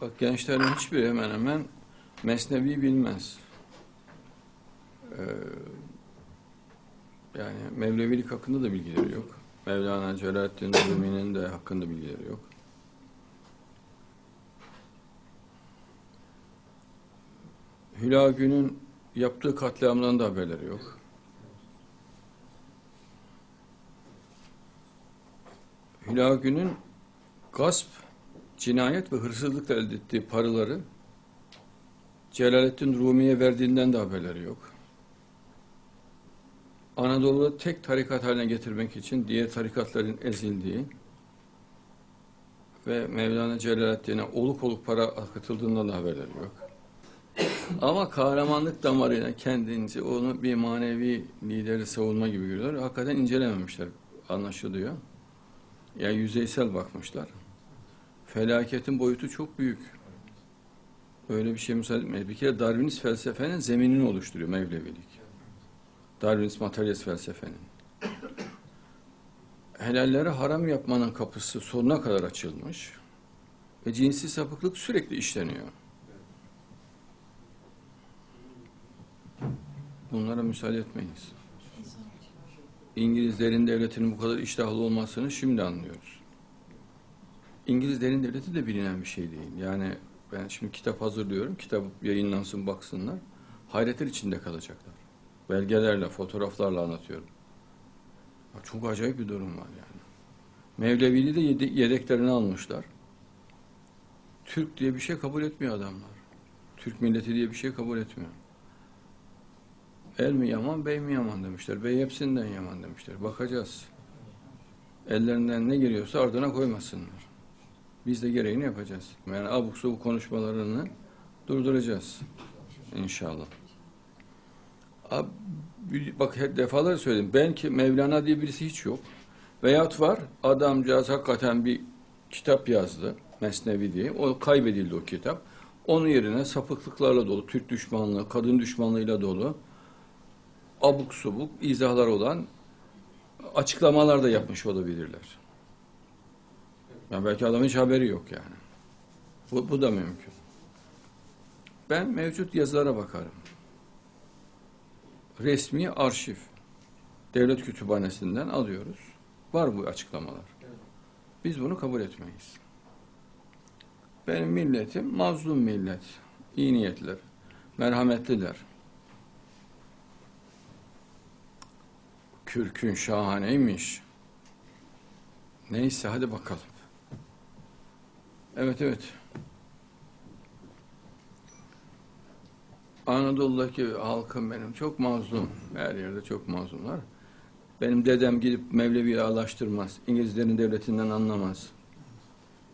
Bak gençlerin hiçbiri hemen hemen Mesnevi bilmez. Ee, yani Mevlevilik hakkında da bilgileri yok. Mevlana Celaleddin Rumi'nin de hakkında bilgileri yok. Hülagü'nün yaptığı katliamdan da haberleri yok. Hülagü'nün gasp, cinayet ve hırsızlıkla elde ettiği paraları Celaleddin Rumi'ye verdiğinden de haberleri yok. Anadolu'da tek tarikat haline getirmek için diğer tarikatların ezildiği ve Mevlana Celaleddin'e oluk oluk para akıtıldığından da haberleri yok. Ama kahramanlık damarıyla kendince onu bir manevi lideri savunma gibi görüyorlar. Hakikaten incelememişler anlaşılıyor. Yani yüzeysel bakmışlar. Felaketin boyutu çok büyük. Öyle bir şey müsaade etmeyiz. Bir kere Darwinist felsefenin zeminini oluşturuyor Mevlevilik. Darwinist materyalist felsefenin. Helalleri haram yapmanın kapısı sonuna kadar açılmış ve cinsi sapıklık sürekli işleniyor. Bunlara müsaade etmeyiz. İngilizlerin devletinin bu kadar iştahlı olmasını şimdi anlıyoruz. İngilizlerin devleti de bilinen bir şey değil. Yani ben şimdi kitap hazırlıyorum. Kitap yayınlansın baksınlar. Hayretler içinde kalacaklar. Belgelerle, fotoğraflarla anlatıyorum. Ya Çok acayip bir durum var yani. Mevlevili de yede- yedeklerini almışlar. Türk diye bir şey kabul etmiyor adamlar. Türk milleti diye bir şey kabul etmiyor. El mi yaman, bey mi yaman demişler. Bey hepsinden yaman demişler. Bakacağız. Ellerinden ne geliyorsa ardına koymasınlar. Biz de gereğini yapacağız. Yani abuk sabuk konuşmalarını durduracağız. İnşallah. Abi, bak hep defalar söyledim. Belki Mevlana diye birisi hiç yok. Veyahut var adamcağız hakikaten bir kitap yazdı. Mesnevi diye. O kaybedildi o kitap. Onun yerine sapıklıklarla dolu, Türk düşmanlığı, kadın düşmanlığıyla dolu abuk subuk izahlar olan açıklamalar da yapmış olabilirler. Yani belki adamın hiç haberi yok yani. Bu, bu da mümkün. Ben mevcut yazılara bakarım. Resmi arşiv. Devlet kütüphanesinden alıyoruz. Var bu açıklamalar. Biz bunu kabul etmeyiz. Benim milletim mazlum millet. iyi niyetler. Merhametliler. Kürkün şahaneymiş. Neyse hadi bakalım. Evet evet. Anadolu'daki halkım benim çok mazlum. Her yerde çok mazlumlar. Benim dedem gidip Mevlevi'yi ağlaştırmaz. İngilizlerin devletinden anlamaz.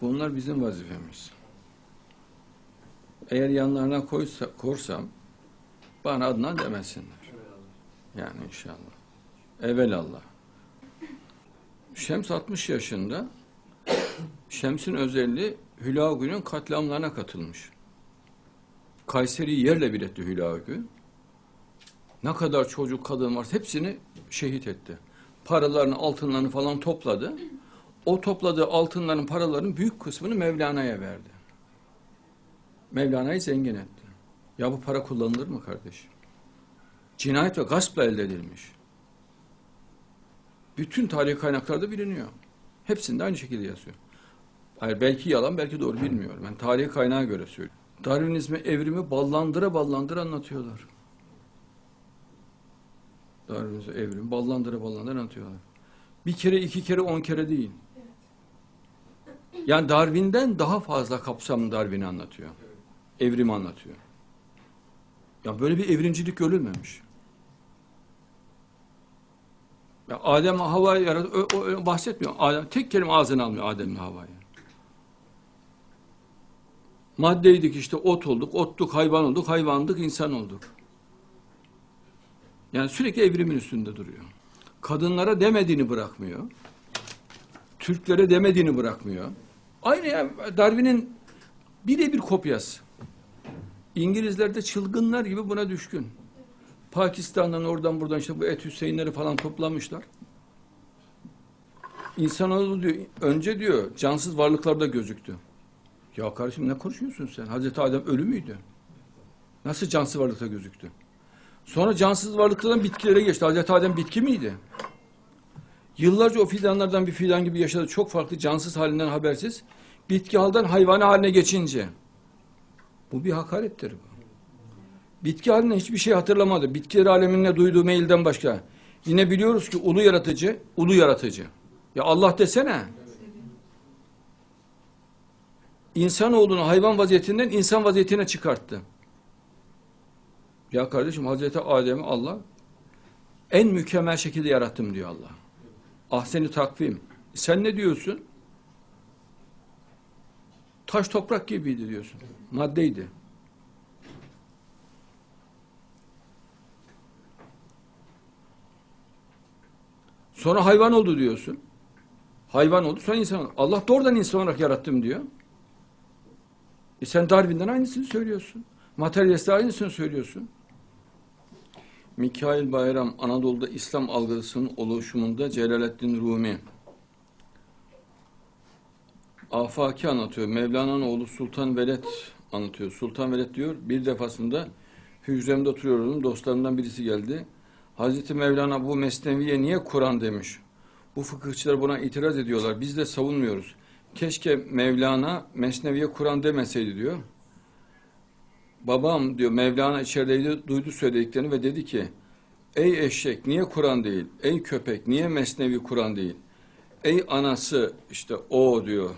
Bunlar bizim vazifemiz. Eğer yanlarına koysa, korsam bana adına demesinler. Yani inşallah. Evelallah. Şems 60 yaşında. Şems'in özelliği Hülagü'nün katliamlarına katılmış. Kayseri'yi yerle bir etti Hülagü. Ne kadar çocuk, kadın varsa hepsini şehit etti. Paralarını, altınlarını falan topladı. O topladığı altınların, paraların büyük kısmını Mevlana'ya verdi. Mevlana'yı zengin etti. Ya bu para kullanılır mı kardeşim? Cinayet ve gaspla elde edilmiş. Bütün tarih kaynaklarda biliniyor. Hepsinde aynı şekilde yazıyor. Hayır belki yalan belki doğru bilmiyorum. Ben tarih kaynağı göre söylüyorum. Darwinizmi evrimi ballandıra ballandıra anlatıyorlar. Darwinizmi evrimi ballandıra ballandıra anlatıyorlar. Bir kere, iki kere, on kere değil. Yani Darwin'den daha fazla kapsamlı Darwin'i anlatıyor. Evrimi anlatıyor. Ya böyle bir evrimcilik görülmemiş. Ya Adem Havva'yı yarattı. O, o- bahsetmiyor. Adem tek kelime ağzına almıyor Adem'le Havva'yı. Maddeydik işte ot olduk, ottuk, hayvan olduk, hayvandık, insan olduk. Yani sürekli evrimin üstünde duruyor. Kadınlara demediğini bırakmıyor. Türklere demediğini bırakmıyor. Aynı ya Darwin'in birebir kopyası. İngilizler de çılgınlar gibi buna düşkün. Pakistan'dan oradan buradan işte bu Et Hüseyinleri falan toplamışlar. İnsanoğlu diyor önce diyor cansız varlıklarda gözüktü. Ya kardeşim ne konuşuyorsun sen? Hazreti Adem ölü müydü? Nasıl cansız varlıkta gözüktü? Sonra cansız varlıklardan bitkilere geçti. Hazreti Adem bitki miydi? Yıllarca o fidanlardan bir fidan gibi yaşadı. Çok farklı cansız halinden habersiz. Bitki halden hayvani haline geçince. Bu bir hakarettir. Bu. Bitki haline hiçbir şey hatırlamadı. Bitkiler alemine duyduğu mailden başka. Yine biliyoruz ki ulu yaratıcı, ulu yaratıcı. Ya Allah desene. İnsanoğlunu hayvan vaziyetinden insan vaziyetine çıkarttı. Ya kardeşim Hazreti Adem'i Allah en mükemmel şekilde yarattım diyor Allah. Ahseni takvim. Sen ne diyorsun? Taş toprak gibiydi diyorsun. Maddeydi. Sonra hayvan oldu diyorsun. Hayvan oldu sonra insan oldu. Allah doğrudan insan olarak yarattım diyor. E sen Darwin'den aynısını söylüyorsun. Materyaliste aynısını söylüyorsun. Mikail Bayram Anadolu'da İslam algısının oluşumunda Celaleddin Rumi afaki anlatıyor. Mevlana'nın oğlu Sultan Veled anlatıyor. Sultan Veled diyor bir defasında hücremde oturuyordum. Dostlarımdan birisi geldi. Hazreti Mevlana bu mesneviye niye Kur'an demiş? Bu fıkıhçılar buna itiraz ediyorlar. Biz de savunmuyoruz. Keşke Mevlana mesneviye Kur'an demeseydi diyor. Babam diyor Mevlana içerideydi duydu söylediklerini ve dedi ki Ey eşek niye Kur'an değil? Ey köpek niye mesnevi Kur'an değil? Ey anası işte o diyor.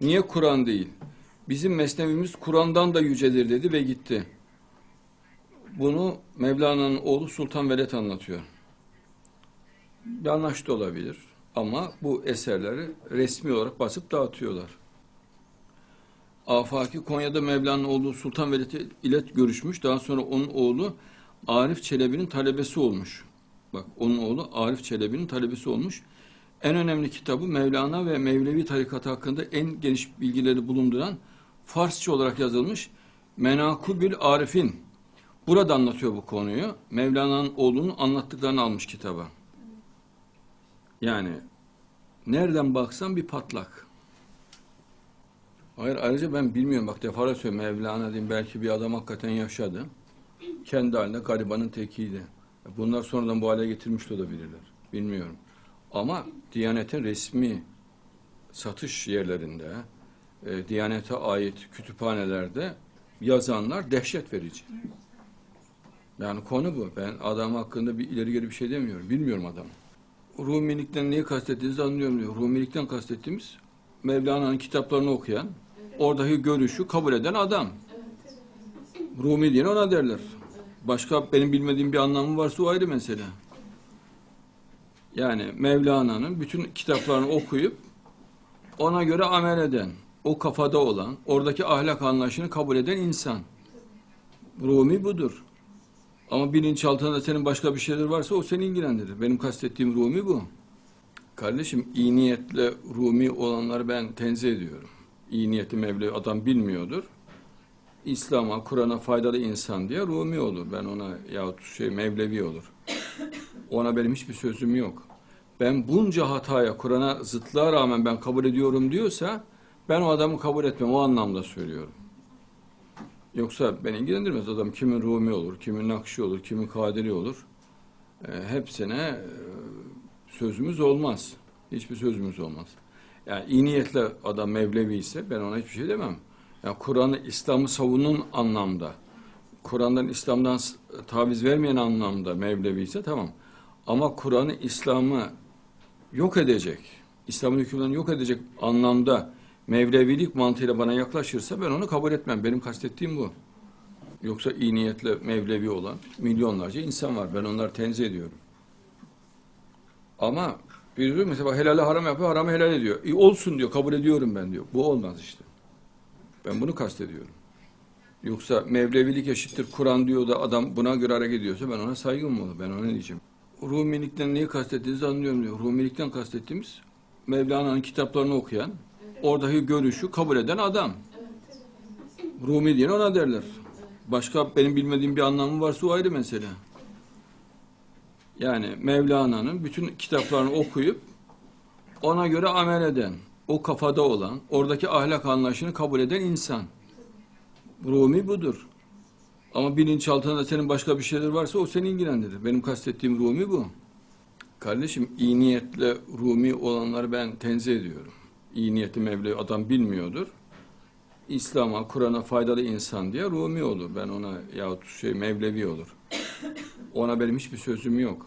Niye Kur'an değil? Bizim mesnevimiz Kur'an'dan da yücedir dedi ve gitti. Bunu Mevlana'nın oğlu Sultan Veled anlatıyor. Yanlış da olabilir ama bu eserleri resmi olarak basıp dağıtıyorlar. Afaki Konya'da Mevlana'nın oğlu Sultan Veled ile görüşmüş. Daha sonra onun oğlu Arif Çelebi'nin talebesi olmuş. Bak onun oğlu Arif Çelebi'nin talebesi olmuş. En önemli kitabı Mevlana ve Mevlevi tarikatı hakkında en geniş bilgileri bulunduran Farsça olarak yazılmış Menakubül Arif'in. Burada anlatıyor bu konuyu. Mevlana'nın oğlunun anlattıklarını almış kitaba. Yani nereden baksan bir patlak. Hayır ayrıca ben bilmiyorum bak defalarca söylüyorum Mevlana diyeyim belki bir adam hakikaten yaşadı. Kendi halinde garibanın tekiydi. Bunlar sonradan bu hale getirmiş de olabilirler. Bilmiyorum. Ama Diyanet'in resmi satış yerlerinde, e, Diyanet'e ait kütüphanelerde yazanlar dehşet verici. Yani konu bu. Ben adam hakkında bir ileri geri bir şey demiyorum. Bilmiyorum adamı. Rumilikten neyi kastettiğinizi anlıyorum diyor. Rumilikten kastettiğimiz Mevlana'nın kitaplarını okuyan, oradaki görüşü kabul eden adam. Rumi diye ona derler. Başka benim bilmediğim bir anlamı varsa o ayrı mesele. Yani Mevlana'nın bütün kitaplarını okuyup ona göre amel eden, o kafada olan, oradaki ahlak anlayışını kabul eden insan. Rumi budur. Ama bilinçaltında senin başka bir şeyler varsa o seni ilgilendirir. Benim kastettiğim Rumi bu. Kardeşim iyi niyetle Rumi olanları ben tenzih ediyorum. İyi niyetli Mevlevi adam bilmiyordur. İslam'a, Kur'an'a faydalı insan diye Rumi olur. Ben ona yahut şey Mevlevi olur. Ona benim hiçbir sözüm yok. Ben bunca hataya, Kur'an'a zıtlığa rağmen ben kabul ediyorum diyorsa ben o adamı kabul etmem. O anlamda söylüyorum. Yoksa beni ilgilendirmez adam kimin Rumi olur, kimin Nakşi olur, kimin Kadiri olur. E, hepsine e, sözümüz olmaz. Hiçbir sözümüz olmaz. Yani iyi niyetli adam Mevlevi ise ben ona hiçbir şey demem. Yani Kur'an'ı, İslam'ı savunun anlamda, Kur'an'dan, İslam'dan taviz vermeyen anlamda Mevlevi ise tamam. Ama Kur'an'ı, İslam'ı yok edecek, İslam'ın hükümlerini yok edecek anlamda Mevlevilik mantığıyla bana yaklaşırsa ben onu kabul etmem. Benim kastettiğim bu. Yoksa iyi niyetle Mevlevi olan milyonlarca insan var. Ben onları tenzih ediyorum. Ama biri mesela helali haram yapıyor, haramı helal ediyor. E, olsun diyor, kabul ediyorum ben diyor. Bu olmaz işte. Ben bunu kastediyorum. Yoksa Mevlevilik eşittir Kur'an diyor da adam buna göre hareket ediyorsa ben ona saygım olur. Ben ona ne diyeceğim? Rumilikten neyi kastettiğinizi anlıyorum diyor. Rumilikten kastettiğimiz Mevlana'nın kitaplarını okuyan, oradaki görüşü kabul eden adam. Rumi diye ona derler. Başka benim bilmediğim bir anlamı varsa o ayrı mesele. Yani Mevlana'nın bütün kitaplarını okuyup ona göre amel eden, o kafada olan, oradaki ahlak anlayışını kabul eden insan. Rumi budur. Ama bilinçaltında senin başka bir şeyler varsa o seni ilgilendirir. Benim kastettiğim Rumi bu. Kardeşim iyi niyetle Rumi olanları ben tenzih ediyorum. İyi niyetli Mevlevi adam bilmiyordur. İslam'a, Kur'an'a faydalı insan diye Rumi olur. Ben ona yahut şey Mevlevi olur. Ona benim hiçbir sözüm yok.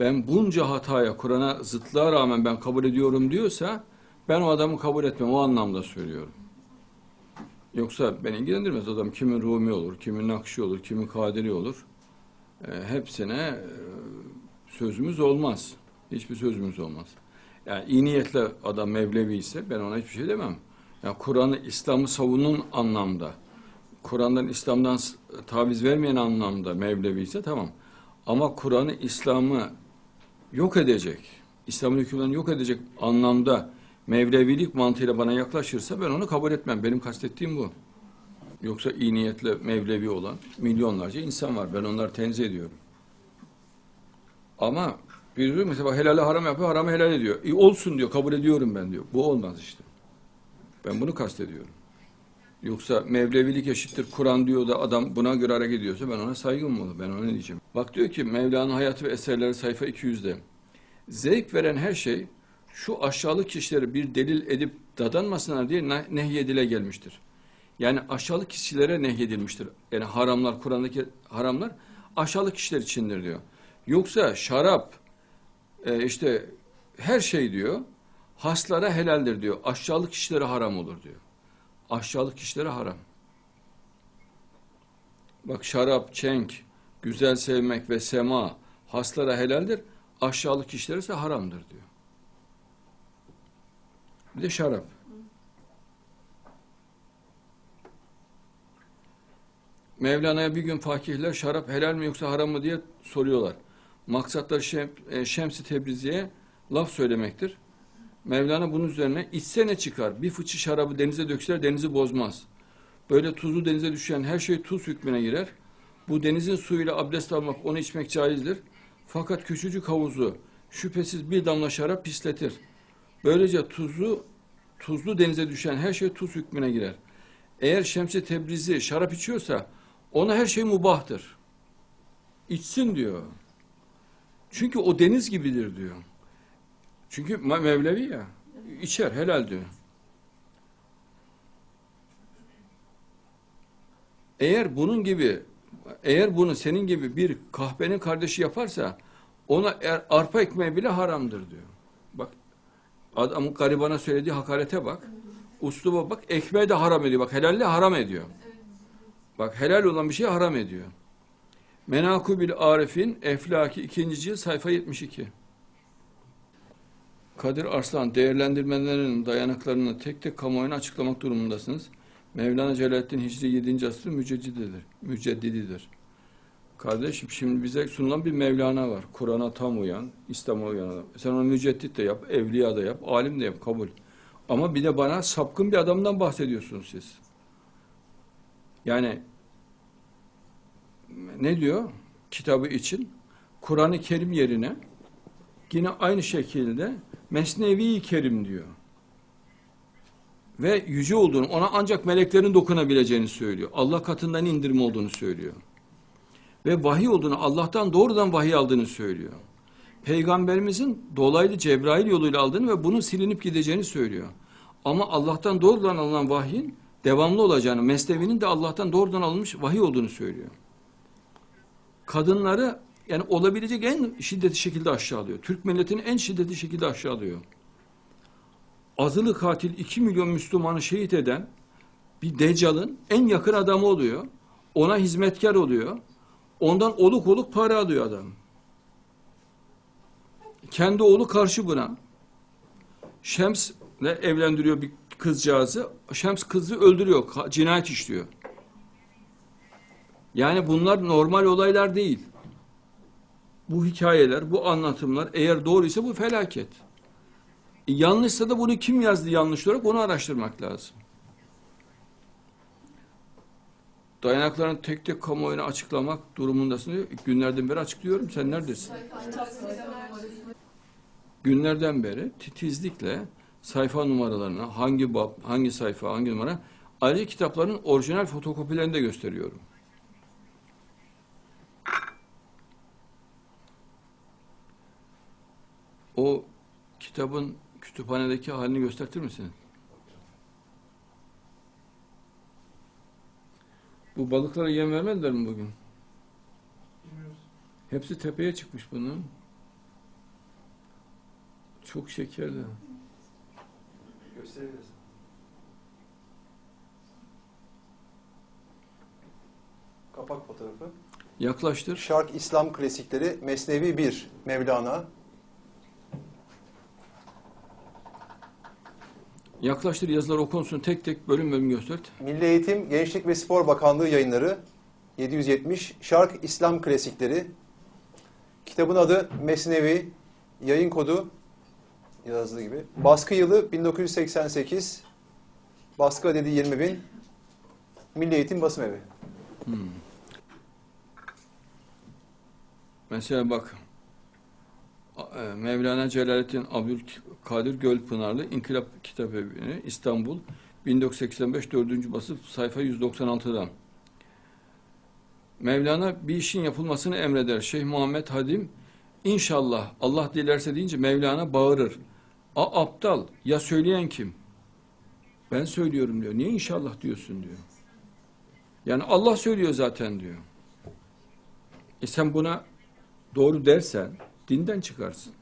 Ben bunca hataya, Kur'an'a zıtlığa rağmen ben kabul ediyorum diyorsa ben o adamı kabul etmem. O anlamda söylüyorum. Yoksa beni ilgilendirmez adam kimin Rumi olur, kimin Nakşi olur, kimin Kadiri olur. E, hepsine e, sözümüz olmaz. Hiçbir sözümüz olmaz. Yani iyi niyetle adam Mevlevi ise ben ona hiçbir şey demem. Yani Kur'an'ı, İslam'ı savunun anlamda, Kur'an'dan, İslam'dan taviz vermeyen anlamda Mevlevi ise tamam. Ama Kur'an'ı, İslam'ı yok edecek, İslam'ın hükümlerini yok edecek anlamda Mevlevilik mantığıyla bana yaklaşırsa ben onu kabul etmem. Benim kastettiğim bu. Yoksa iyi niyetle Mevlevi olan milyonlarca insan var. Ben onları tenzih ediyorum. Ama bir diyor mesela bak haram yapıyor, haramı helal ediyor. E, olsun diyor, kabul ediyorum ben diyor. Bu olmaz işte. Ben bunu kastediyorum. Yoksa Mevlevilik eşittir Kur'an diyor da adam buna göre hareket ediyorsa ben ona saygım olur. Ben ona ne diyeceğim? Bak diyor ki Mevla'nın hayatı ve eserleri sayfa 200'de. Zevk veren her şey şu aşağılık kişileri bir delil edip dadanmasınlar diye ne- nehyedile gelmiştir. Yani aşağılık kişilere nehyedilmiştir. Yani haramlar, Kur'an'daki haramlar aşağılık kişiler içindir diyor. Yoksa şarap, e, işte her şey diyor, haslara helaldir diyor. Aşağılık kişilere haram olur diyor. Aşağılık kişilere haram. Bak şarap, çenk, güzel sevmek ve sema haslara helaldir. Aşağılık kişilere ise haramdır diyor. Bir de şarap. Mevlana'ya bir gün fakihler şarap helal mi yoksa haram mı diye soruyorlar. Maksatları Şem, e, Şems-i Tebrizi'ye laf söylemektir. Mevlana bunun üzerine içse ne çıkar? Bir fıçı şarabı denize dökseler denizi bozmaz. Böyle tuzlu denize düşen her şey tuz hükmüne girer. Bu denizin suyuyla abdest almak, onu içmek caizdir. Fakat küçücük havuzu şüphesiz bir damla şarap pisletir. Böylece tuzlu tuzlu denize düşen her şey tuz hükmüne girer. Eğer Şems-i Tebrizi şarap içiyorsa ona her şey mubahtır. İçsin diyor. Çünkü o deniz gibidir diyor. Çünkü Me- Mevlevi ya. içer helal diyor. Eğer bunun gibi eğer bunu senin gibi bir kahvenin kardeşi yaparsa ona er, arpa ekmeği bile haramdır diyor. Bak adamın garibana söylediği hakarete bak. Usluba bak ekmeği de haram ediyor. Bak helalle haram ediyor. Bak helal olan bir şey haram ediyor. Menakubil Arif'in Eflaki 2. cilt sayfa 72. Kadir Arslan değerlendirmelerinin dayanaklarını tek tek kamuoyuna açıklamak durumundasınız. Mevlana Celaleddin Hicri 7. asrın müceddididir. müceddididir. Kardeşim şimdi bize sunulan bir Mevlana var. Kur'an'a tam uyan, İslam'a uyan adam. Sen onu müceddit de yap, evliya da yap, alim de yap, kabul. Ama bir de bana sapkın bir adamdan bahsediyorsunuz siz. Yani ne diyor kitabı için? Kur'an-ı Kerim yerine yine aynı şekilde Mesnevi Kerim diyor. Ve yüce olduğunu, ona ancak meleklerin dokunabileceğini söylüyor. Allah katından indirim olduğunu söylüyor. Ve vahiy olduğunu, Allah'tan doğrudan vahiy aldığını söylüyor. Peygamberimizin dolaylı Cebrail yoluyla aldığını ve bunun silinip gideceğini söylüyor. Ama Allah'tan doğrudan alınan vahyin devamlı olacağını, Mesnevi'nin de Allah'tan doğrudan alınmış vahiy olduğunu söylüyor. Kadınları yani olabilecek en şiddetli şekilde aşağılıyor. Türk milletini en şiddetli şekilde aşağılıyor. Azılı katil 2 milyon Müslümanı şehit eden bir Deccal'ın en yakın adamı oluyor. Ona hizmetkar oluyor. Ondan oluk oluk para alıyor adam. Kendi oğlu karşı buna. Şems evlendiriyor bir kızcağızı. Şems kızı öldürüyor. Cinayet işliyor. Yani bunlar normal olaylar değil. Bu hikayeler, bu anlatımlar eğer doğruysa bu felaket. E, yanlışsa da bunu kim yazdı yanlış olarak onu araştırmak lazım. Dayanaklarını tek tek kamuoyuna açıklamak durumundasın diyor. Günlerden beri açıklıyorum. Sen neredesin? Günlerden beri titizlikle sayfa numaralarını, hangi bab, hangi sayfa, hangi numara. Ayrıca kitapların orijinal fotokopilerini de gösteriyorum. O kitabın kütüphanedeki halini göstertir misin? Bu balıklara yem vermediler mi bugün? Hepsi tepeye çıkmış bunun. Çok şekerli. Gösterebiliriz. Kapak fotoğrafı. Yaklaştır. Şark İslam klasikleri Mesnevi 1 Mevlana. Yaklaştır yazılar okunsun. Tek tek bölüm bölüm göster. Milli Eğitim, Gençlik ve Spor Bakanlığı yayınları 770 Şark İslam klasikleri. Kitabın adı Mesnevi. Yayın kodu yazdığı gibi. Baskı yılı 1988. Baskı adedi 20 bin. Milli Eğitim Basım Evi. Mesela bak. E, Mevlana Celaleddin Abdülkadir Gölpınarlı İnkılap Kitap Evi'ni İstanbul 1985 4. basıp sayfa 196'dan. Mevlana bir işin yapılmasını emreder. Şeyh Muhammed Hadim inşallah Allah dilerse deyince Mevlana bağırır. A aptal ya söyleyen kim? Ben söylüyorum diyor. Niye inşallah diyorsun diyor. Yani Allah söylüyor zaten diyor. E sen buna doğru dersen dinden çıkarsın.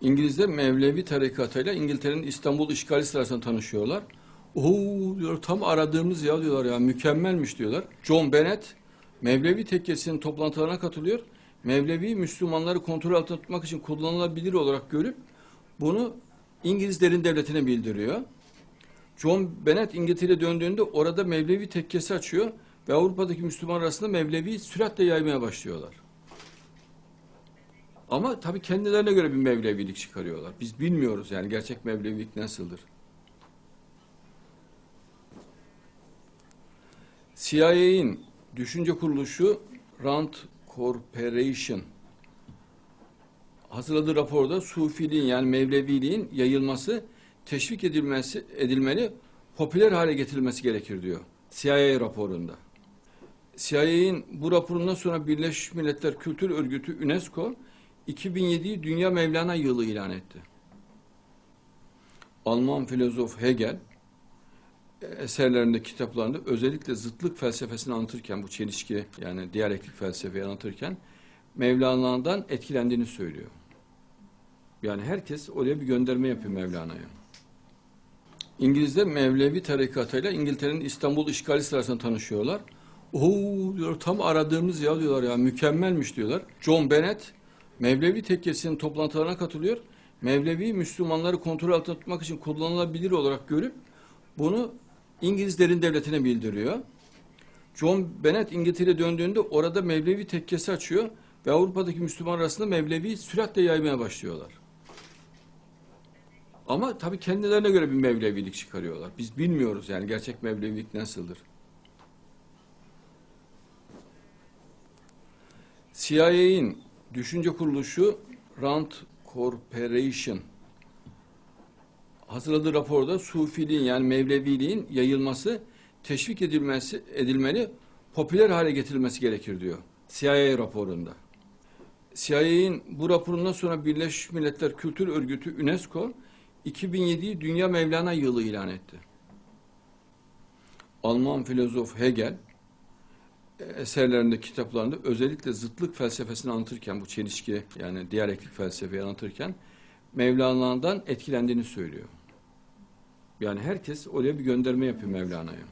İngilizler Mevlevi tarikatıyla İngiltere'nin İstanbul işgali sırasında tanışıyorlar. Oo diyor tam aradığımız ya diyorlar ya mükemmelmiş diyorlar. John Bennett Mevlevi tekkesinin toplantılarına katılıyor. Mevlevi Müslümanları kontrol altında tutmak için kullanılabilir olarak görüp bunu İngilizlerin devletine bildiriyor. John Bennett İngiltere'ye döndüğünde orada Mevlevi tekkesi açıyor ve Avrupa'daki Müslüman arasında Mevlevi süratle yaymaya başlıyorlar. Ama tabii kendilerine göre bir Mevlevilik çıkarıyorlar. Biz bilmiyoruz yani gerçek Mevlevilik nasıldır. CIA'in düşünce kuruluşu Rand Corporation hazırladığı raporda Sufiliğin yani Mevleviliğin yayılması, teşvik edilmesi edilmeli, popüler hale getirilmesi gerekir diyor CIA raporunda. CIA'in bu raporundan sonra Birleşmiş Milletler Kültür Örgütü UNESCO 2007'yi Dünya Mevlana Yılı ilan etti. Alman filozof Hegel eserlerinde, kitaplarında özellikle zıtlık felsefesini anlatırken bu çelişki yani diyalektik felsefeyi anlatırken Mevlana'dan etkilendiğini söylüyor. Yani herkes oraya bir gönderme yapıyor Mevlana'ya. İngilizler Mevlevi tarikatıyla İngiltere'nin İstanbul işgali sırasında tanışıyorlar. Oo diyor tam aradığımız ya diyorlar ya mükemmelmiş diyorlar. John Bennett Mevlevi tekkesinin toplantılarına katılıyor. Mevlevi Müslümanları kontrol altında tutmak için kullanılabilir olarak görüp bunu İngilizlerin devletine bildiriyor. John Bennett İngiltere'ye döndüğünde orada Mevlevi tekkesi açıyor ve Avrupa'daki Müslüman arasında Mevlevi süratle yaymaya başlıyorlar. Ama tabii kendilerine göre bir Mevlevilik çıkarıyorlar. Biz bilmiyoruz yani gerçek Mevlevilik nasıldır. CIA'in düşünce kuruluşu Rand Corporation hazırladığı raporda Sufiliğin yani Mevleviliğin yayılması, teşvik edilmesi edilmeli, popüler hale getirilmesi gerekir diyor CIA raporunda. CIA'in bu raporundan sonra Birleşmiş Milletler Kültür Örgütü UNESCO 2007'yi Dünya Mevlana Yılı ilan etti. Alman filozof Hegel eserlerinde, kitaplarında özellikle zıtlık felsefesini anlatırken bu çelişki yani diyalektik felsefeyi anlatırken Mevlana'dan etkilendiğini söylüyor. Yani herkes oraya bir gönderme yapıyor Mevlana'ya.